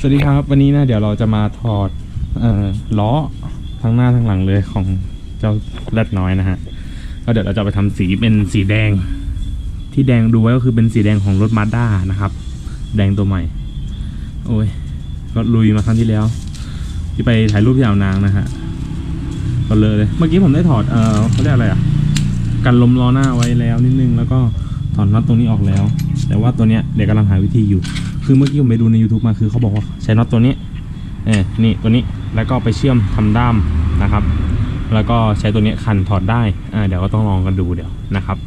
สวัสดีครับ วันนี้นะเดี๋ยวเราจะมาถอดออล้อทั้งหน้าทั้งหลังเลยของเจ้าแรดน้อยนะฮะก็เดี๋ยวเราจะไปทำสีเป็นสีแดง ที่แดงดูไว้ก็คือเป็นสีแดงของรถมาด้านะครับ แดงตัวใหม่ โอ้ยก็ลุยมาครั้งที่แล้ว ที่ไปถ่ายรูปที่อ่าวนางนะฮะก็เลยเลย เมื่อกี้ผมได้ถอดเออเขาเรียกอะไรอะกันลมล้อหน้าไว้แล้วนิดนึงแล้วก็ถอดน็อตตรงนี้ออกแล้ว แต่ว่าตัวเนี้ยเดี๋ยวกำลังหาวิธีอยู่ คือเมื่อกี้ผมไปดูใน YouTube มาคือเขาบอกว่าใช้น็อตตัวนี้เออนี่ตัวนี้แล้วก็ไปเชื่อมทำด้ามนะครับ แล้วก็ใช้ตัวนี้คันถอดได้อ่าเดี๋ยวก็ต้องลองกันดูเดี๋ยวนะครับ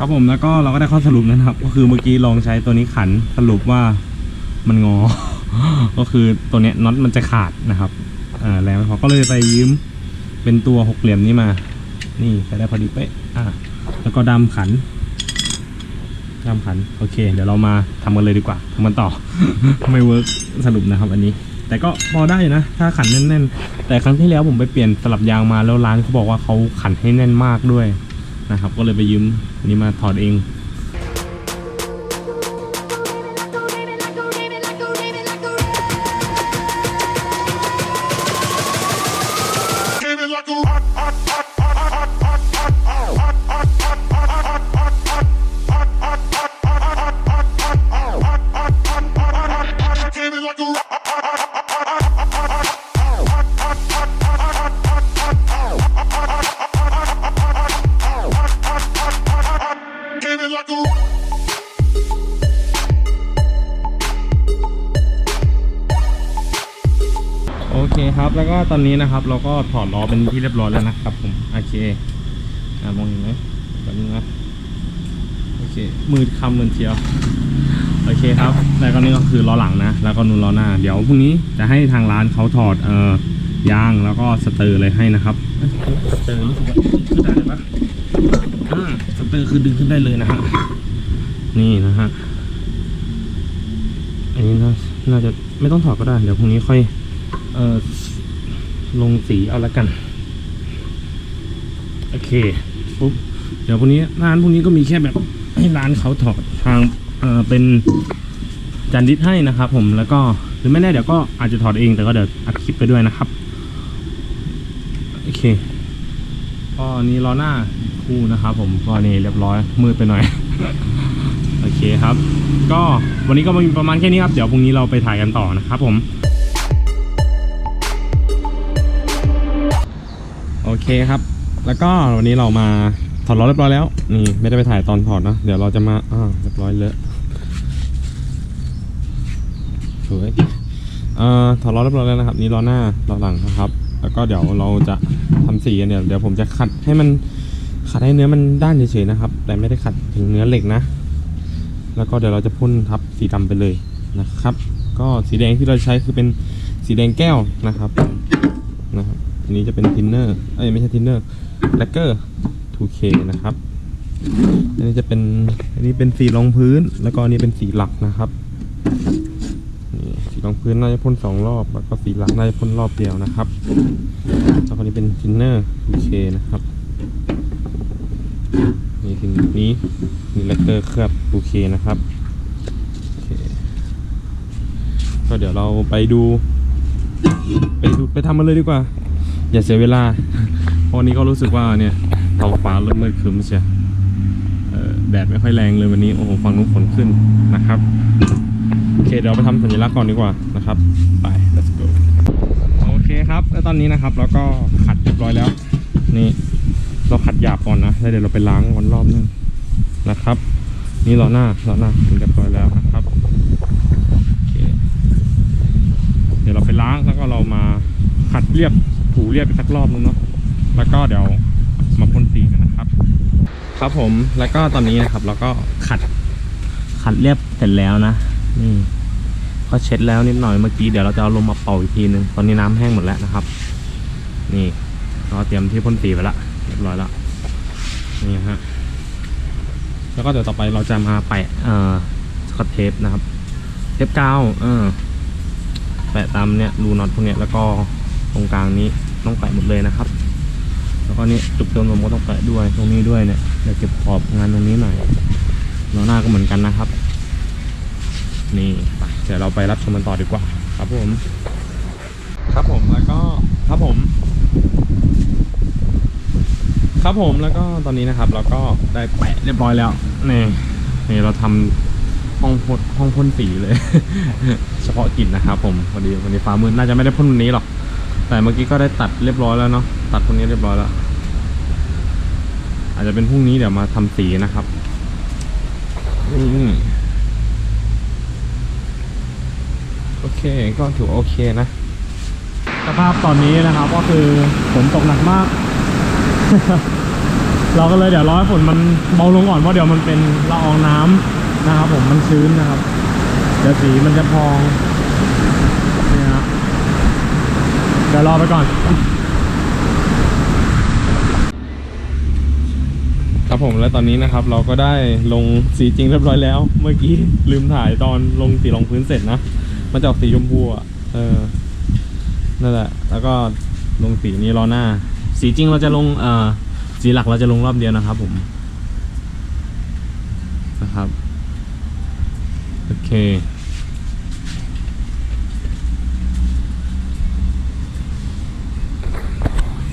ครับผมแล้วก็เราก็ได้ข้อสรุปนะครับ ก็คือเมื่อกี้ลองใช้ตัวนี้ขันสรุปว่ามันงอ ก็คือตัวเนี้ยน็อตมันจะขาดนะครับอ่าแรงไม่พอก็เลยไปยืมเป็นตัวหกเหลี่ยมนี้มา นี่ใช้ได้พอดีเป๊ะอ่าแล้วก็ดาขันดาขันโอเค เดี๋ยวเรามาทำกันเลยดีกว่าทำมันต่อ ไม่เวิร์กสรุปนะครับ อันนี้ แต่ก็พอได้นะ ถ้าขันแน่นๆ แต่ครั้งที่แล้วผมไปเปลี่ยนสลับยางมาแล้วร้านเขาบอกว่าเขาขันให้แน่นมากด้วย นะครับ ก็เลยไปยืมนี่มาถอดเอง แล้วก็ตอนนี้นะครับ เราก็ถอดล้อเป็นที่เรียบร้อยแล้วนะครับ ผมโอเคอ่ามองเห็นไหมแบบนี้นะโอเคมือคำมือเชียวโอเคครับแล้วก็นี่ก็คือล้อหลังนะ แล้วก็นูนล้อหน้า เดี๋ยวพรุ่งนี้จะให้ทางร้านเขาถอดเอ่อยางแล้วก็สเตอร์เลยให้นะครับเอ้ยสเตอร์รู้สึกว่าขึ้นได้เลยปะอ่าสเตอร์คือดึงขึ้นได้เลยนะฮะนี่นะฮะอันนี้น่าน่าจะไม่ต้องถอดก็ได้ เดี๋ยวพรุ่งนี้ค่อยเอ่อ ลงสีเอาละกัน โอเคปุ๊บเดี๋ยวพรุ่งนี้ร้านพรุ่งนี้ก็มีแค่แบบให้ร้านเขาถอดทางเอ่อเป็นจานดิสให้นะครับผมแล้วก็หรือไม่แน่เดี๋ยวก็อาจจะถอดเองแต่ก็เดี๋ยวอัดคลิปไปด้วยนะครับโอเคก็อันนี้ล้อหน้าคู่นะครับ ผมก็นี่เรียบร้อยมืดไปหน่อยโอเคครับ ก็วันนี้ก็มีประมาณแค่นี้ครับ เดี๋ยวพรุ่งนี้เราไปถ่ายกันต่อนะครับผม เคครับ แล้วก็วันนี้เรามาถอดล้อเรียบร้อยแล้ว นี่ไม่ได้ไปถ่ายตอนถอดนะ เดี๋ยวเราจะมาอ่าเรียบร้อยเลอะสวยเอ่อถอดล้อเรียบร้อยแล้วนะครับ นี่ล้อหน้าล้อหลังนะครับ แล้วก็เดี๋ยวเราจะทำสีกันเดี๋ยวเดี๋ยวผมจะขัดให้มันขัดให้เนื้อมันด้านเฉยๆนะครับ แต่ไม่ได้ขัดถึงเนื้อเหล็กนะ แล้วก็เดี๋ยวเราจะพ่นทับสีดำไปเลยนะครับ ก็สีแดงที่เราใช้คือเป็นสีแดงแก้วนะครับนะครับ อันนี้จะเป็นทินเนอร์เอ้ยไม่ใช่ทินเนอร์แลกเกอร์ 2K นะครับ อันนี้จะเป็นอันนี้เป็นสีรองพื้น แล้วก็อันนี้เป็นสีหลักนะครับนี่สีรองพื้นน่าจะพ่นสองรอบ แล้วก็สีหลักน่าจะพ่นรอบเดียวนะครับแล้วอันนี้เป็นทินเนอร์ 2K นะครับนี่สิ่งนี้นี่แลกเกอร์เคลือบ 2K นะครับก็เดี๋ยวเราไปดู ไปดูไปทำมันเลยดีกว่า อย่าเสียเวลาเพราะวันนี้ก็รู้สึกว่าเนี่ยท้องฟ้าเริ่มมืดครึ้มเชียเอ่อแดดไม่ค่อยแรงเลยวันนี้โอ้โหฟังนู้นฝนขึ้นนะครับโอเคเดี๋ยวไปทำสัญลักษณ์ก่อนดีกว่านะครับ ไป let's go โอเคครับ แล้วตอนนี้นะครับเราก็ขัดเรียบร้อยแล้ว นี่เราขัดหยาบก่อนนะแล้วเดี๋ยวเราไปล้างวันรอบนึงนะครับ นี่ล้อหน้าล้อหน้าเรียบร้อยแล้วนะครับโอเคเดี๋ยวเราไปล้างแล้วก็เรามาขัดเรียบ ถูเรียบอีกสักรอบนึงเนาะแล้วก็เดี๋ยวมาพ่นสีกันนะครับ ครับผมแล้วก็ตอนนี้นะครับ เราก็ขัดขัดเรียบเสร็จแล้วนะนี่ก็เช็ดแล้วนิดหน่อยเมื่อกี้เดี๋ยวเราจะเอาลมมาเป่าอีกทีนึงตอนนี้น้ำแห้งหมดแล้วนะครับ นี่เราเตรียมที่พ่นสีไปละเรียบร้อยแล้วนี่ฮะแล้วก็เดี๋ยวต่อไปเราจะมาแปะเอ่อสกอตเทปนะครับ เทปกาวเออแปะตามเนี่ยรูน็อตพวกเนี้ยแล้วก็ตรงกลางนี้ ต้องแปะหมดเลยนะครับ แล้วก็นี่จุดเติมลมก็ต้องแปะด้วยตรงนี้ด้วยเนี่ยเดี๋ยวเก็บขอบงานตรงนี้หน่อยล้อหน้าก็เหมือนกันนะครับ นี่ไปเดี๋ยวเราไปรับชมกันต่อดีกว่า ครับผม ครับผมแล้วก็ครับผม ครับผมแล้วก็ตอนนี้นะครับ เราก็ได้แปะเรียบร้อยแล้วนี่นี่เราทำห้องพ่นห้องพ่นสีเลย เฉพาะกิจนะครับผมพอดีวันนี้ฟ้ามืดน่าจะไม่ได้พ่นวันนี้หรอก แต่เมื่อกี้ก็ได้ตัดเรียบร้อยแล้วเนาะตัดพวกนี้เรียบร้อยแล้วอาจจะเป็นพรุ่งนี้เดี๋ยวมาทำสีนะครับอืมโอเคก็ถือโอเคนะสภาพตอนนี้นะครับก็คือฝนตกหนักมาก เราก็เลยเดี๋ยวรอให้ฝนมันเบาลงก่อนเพราะเดี๋ยวมันเป็นละอองน้ำนะครับ ผมมันชื้นนะครับ เดี๋ยวสีมันจะพองนี่ฮะ เดี๋ยวรอไปก่อน ครับผมและตอนนี้นะครับเราก็ได้ลงสีจริงเรียบร้อยแล้ว เมื่อกี้ลืมถ่ายตอนลงสีรองพื้นเสร็จนะมันจะออกสีชมพูอะเออนั่นแหละ แล้วก็ลงสีนี้ล้อหน้า สีจริงเราจะลงเอ่อสีหลักเราจะลงรอบเดียวนะครับผมนะครับ โอเค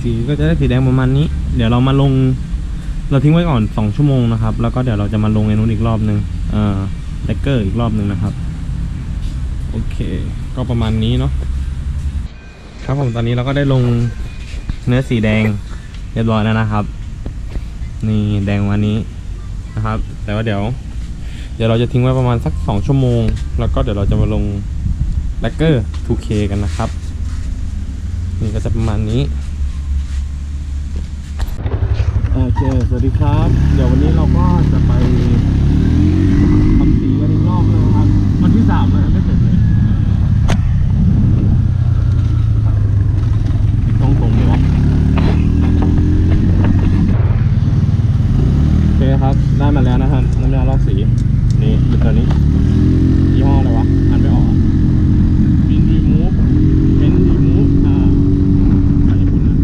สีก็จะได้สีแดงประมาณนี้ เดี๋ยวเรามาลง เราทิ้งไว้ก่อนสองชั่วโมงนะครับ แล้วก็เดี๋ยวเราจะมาลงไอ้นู้นอีกรอบนึงเอ่อเลกเกอร์อีกรอบนึงนะครับ โอเค ก็ประมาณนี้เนาะครับผมตอนนี้เราก็ได้ลงเนื้อสีแดงเรียบร้อยแล้วนะครับ นี่แดงวันนี้นะครับ แต่ว่าเดี๋ยว เดี๋ยวเราจะทิ้งไว้ประมาณสักสองชั่วโมง แล้วก็เดี๋ยวเราจะมาลงแลกเกอร์ 2K กันนะครับ นี่ก็จะประมาณนี้ โอ เค สวัสดีครับ เดี๋ยววันนี้เราก็จะไปทำสีกันอีกรอบนึงครับวันที่สามเลยไม่เสร็จเลยตรงตรงเลยวะโอเคครับ ได้มาแล้วนะครับน้ำยาลอกสี นี่เป็นตัวนี้ยี่ห้ออะไรวะอ่านไม่ออกบินรีมูฟเป็นรีมูฟอ่าภาษาญี่ปุ่นนะ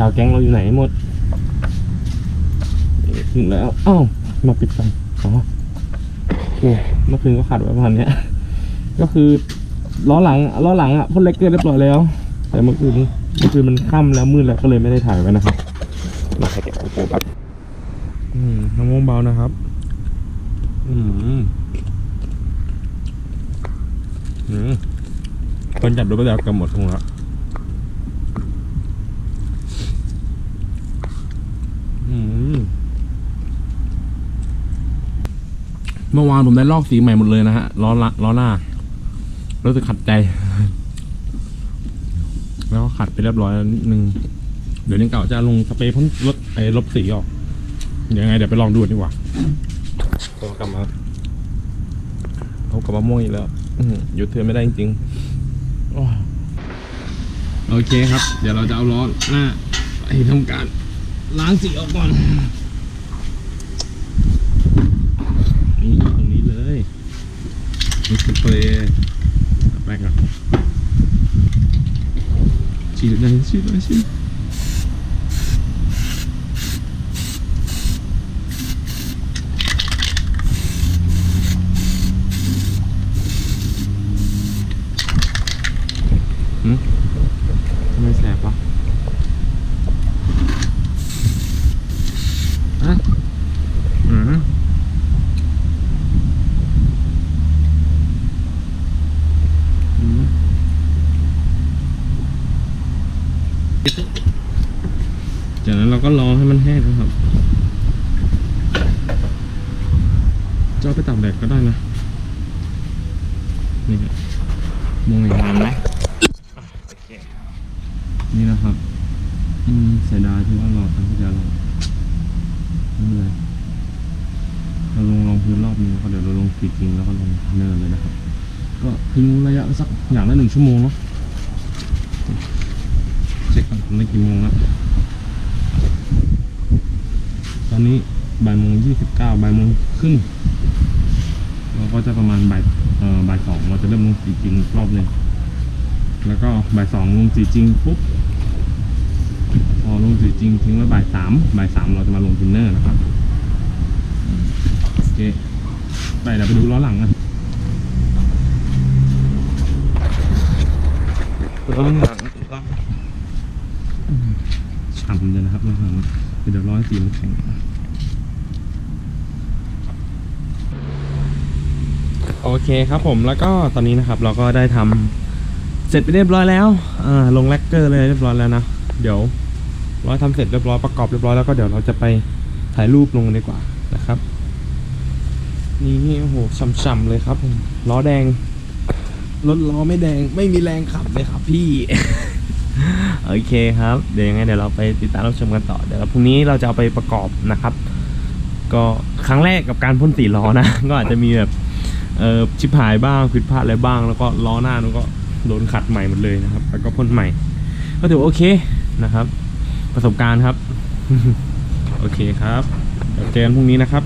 ชาวแก๊งเราอยู่ไหนหมดถึงแล้วอ้าวมาปิดไฟอ๋อโอเคเมื่อคืนก็ขาดไว้ประมาณเนี้ยก็คือล้อหลังล้อหลังอะพ่นเล็กเกอร์เรียบร้อยแล้ว แต่เมื่อคืนเมื่อคืนมันค่ำแล้วมืดแล้วก็เลยไม่ได้ถ่ายไว้นะครับมาให้เก็บโอ้โหครับอืมน้ำม่วงเบานะครับ อืมอืมคนจับดูไปแล้วเกับหมดทุงแล้วอืม เมื่อวานผมได้ลอกสีใหม่หมดเลยนะฮะล้อละล้อหน้ารู้สึกขัดใจ แล้วก็ขัดไปเรียบร้อยแล้วนิดนึงเดี๋ยวนี้เก่าจะลงสเปรย์พ่นลดไอ้ลบสีออกยังไงเดี๋ยวไปลองดูดีกว่าโทรกลับมาเอากลับมาม่วงอีกแล้วอื้อหือหยุดเธอไม่ได้จริงๆโอ้ยโอเคครับ เดี๋ยวเราจะเอาล้อหน้าไปทำการ ล้างสีออกก่อนนี่อยู่ตรงนี้เลยมีสเปรย์เอาไปก่อนฉีดเลยฉีดเลยฉีดหืมทำไมแสบวะอะอืม อืมจากนั้นเราก็รอให้มัน แห้งนะครับจะเอาไปตากแดดก็ได้นะ นี่ครับมองเห็นงานไหมนี่นะครับ อืมเสียดายที่ว่ารอตั้งที่จะรอไม่เป็นไรเราลงรองพื้นรอบนี้แล้วก็เดี๋ยวเราลงสีจริงแล้วก็ลงเนินเลยนะครับ ก็ทิ้งระยะสักอย่างละหนึ่งชั่วโมงเนาะเช็คก่อนในกี่โมงแล้ว อนนี้บ่ายโมงยี่สิบเก้าบ่ายโมงครึ่งเราก็จะประมาณบ่ายเอ่อบ่ายสองเราจะเริ่มลงสีจริงรอบหนึ่งแล้วก็บ่ายสองลงสีจริงปุ๊บพอลงสีจริงทิ้งไว้บ่ายสามบ่ายสามเราจะมาลงทินเนอร์นะครับโอเคไปเดี๋ยวไปดูล้อหลังกันล้อหลังล้ออืมฉ่ำเลยนะครับล้อหลังเดี๋ยวล้อให้สีมันแข็ง โอเคครับผมแล้วก็ตอนนี้นะครับเราก็ได้ทำเสร็จไปเรียบร้อยแล้วอ่าลงแลกเกอร์เลยเรียบร้อยแล้วนะ เดี๋ยวร้อยทำเสร็จเรียบร้อยประกอบเรียบร้อยแล้วก็เดี๋ยวเราจะไปถ่ายรูปลงกันดีกว่านะครับนี่โอ้โหช่ำๆเลยครับผมล้อแดงรถล้อไม่แดงไม่มีแรงขับเลยครับพี่ โอเคครับ เดี๋ยวยังไงเดี๋ยวเราไปติดตามรับชมกันต่อเดี๋ยวเราพรุ่งนี้เราจะเอาไปประกอบนะครับ ก็ครั้งแรกกับการพ่นสีล้อนะ ก็อาจจะมีแบบ เออชิบหายบ้างผิดพลาดอะไรบ้าง แล้วก็ล้อหน้ามันก็โดนขัดใหม่หมดเลยนะครับ แล้วก็พ่นใหม่ ก็ถือโอเคนะครับ ประสบการณ์ครับ โอเคครับเดี๋ยวเจอกันพรุ่งนี้นะครับ